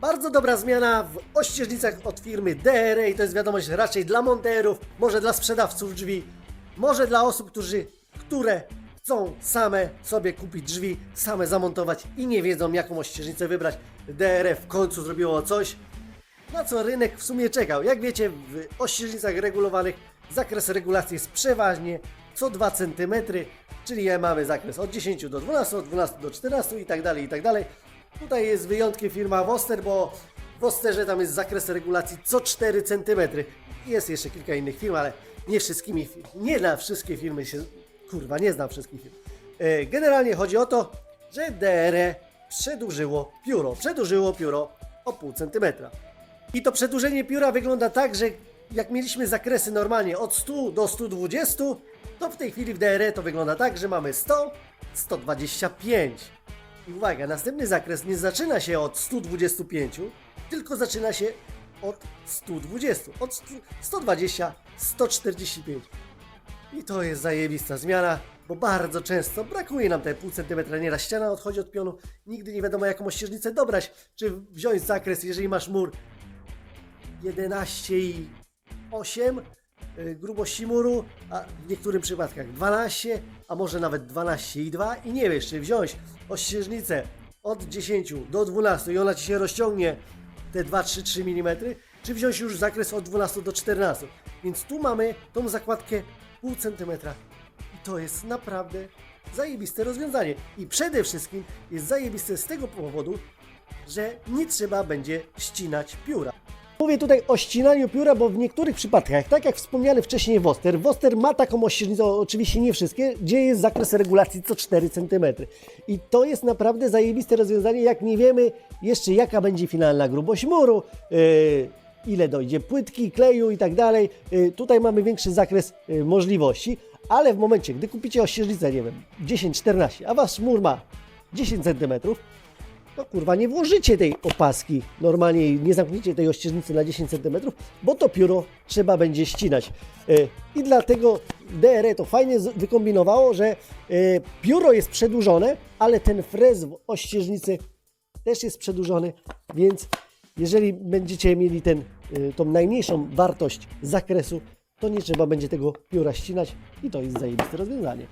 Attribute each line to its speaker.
Speaker 1: Bardzo dobra zmiana w ościeżnicach od firmy DRA i to jest wiadomość raczej dla monterów, może dla sprzedawców drzwi, może dla osób, którzy, które chcą same sobie kupić drzwi, same zamontować i nie wiedzą jaką ościeżnicę wybrać. DRA w końcu zrobiło coś, na co rynek w sumie czekał. Jak wiecie, w ościeżnicach regulowanych zakres regulacji jest przeważnie co 2 cm, czyli mamy zakres od 10 do 12, od 12 do 14 i tak dalej, i tak dalej. Tutaj jest wyjątkiem firma Woster, bo w Wosterze tam jest zakres regulacji co 4 cm. Jest jeszcze kilka innych firm, ale nie wszystkimi, nie na wszystkie firmy się, kurwa, nie znam wszystkich firm. E, Generalnie chodzi o to, że DRE przedłużyło pióro, przedłużyło pióro o pół centymetra. I to przedłużenie pióra wygląda tak, że jak mieliśmy zakresy normalnie od 100 do 120, to w tej chwili w DRE to wygląda tak, że mamy 100, 125. I uwaga, następny zakres nie zaczyna się od 125, tylko zaczyna się od 120, od 100 120, 145. I to jest zajebista zmiana, bo bardzo często brakuje nam te pół centymetra, nieraz ściana odchodzi od pionu, nigdy nie wiadomo jaką ościeżnicę dobrać, czy wziąć zakres, jeżeli masz mur 11 i 8 y, grubości muru, a w niektórych przypadkach 12, a może nawet 12 i 2 i nie wiesz, czy wziąć ościeżnicę od 10 do 12 i ona Ci się rozciągnie te 2-3-3 mm, czy wziąć już zakres od 12 do 14. Więc tu mamy tą zakładkę pół centymetra i to jest naprawdę zajebiste rozwiązanie. I przede wszystkim jest zajebiste z tego powodu, że nie trzeba będzie ścinać pióra. Mówię tutaj o ścinaniu pióra, bo w niektórych przypadkach, tak jak wspomniany wcześniej Woster, Woster ma taką ościeżnicę, oczywiście nie wszystkie, gdzie jest zakres regulacji co 4 cm. I to jest naprawdę zajebiste rozwiązanie, jak nie wiemy jeszcze jaka będzie finalna grubość muru, yy, ile dojdzie płytki, kleju i tak dalej. Yy, tutaj mamy większy zakres yy, możliwości, ale w momencie, gdy kupicie ościeżnicę, nie wiem, 10-14, a wasz mur ma 10 cm, to kurwa nie włożycie tej opaski normalnie nie zamkniecie tej ościeżnicy na 10 cm, bo to pióro trzeba będzie ścinać. E, I dlatego DRE to fajnie wykombinowało, że e, pióro jest przedłużone, ale ten frez w ościeżnicy też jest przedłużony, więc jeżeli będziecie mieli ten, e, tą najmniejszą wartość zakresu, to nie trzeba będzie tego pióra ścinać i to jest zajebiste rozwiązanie.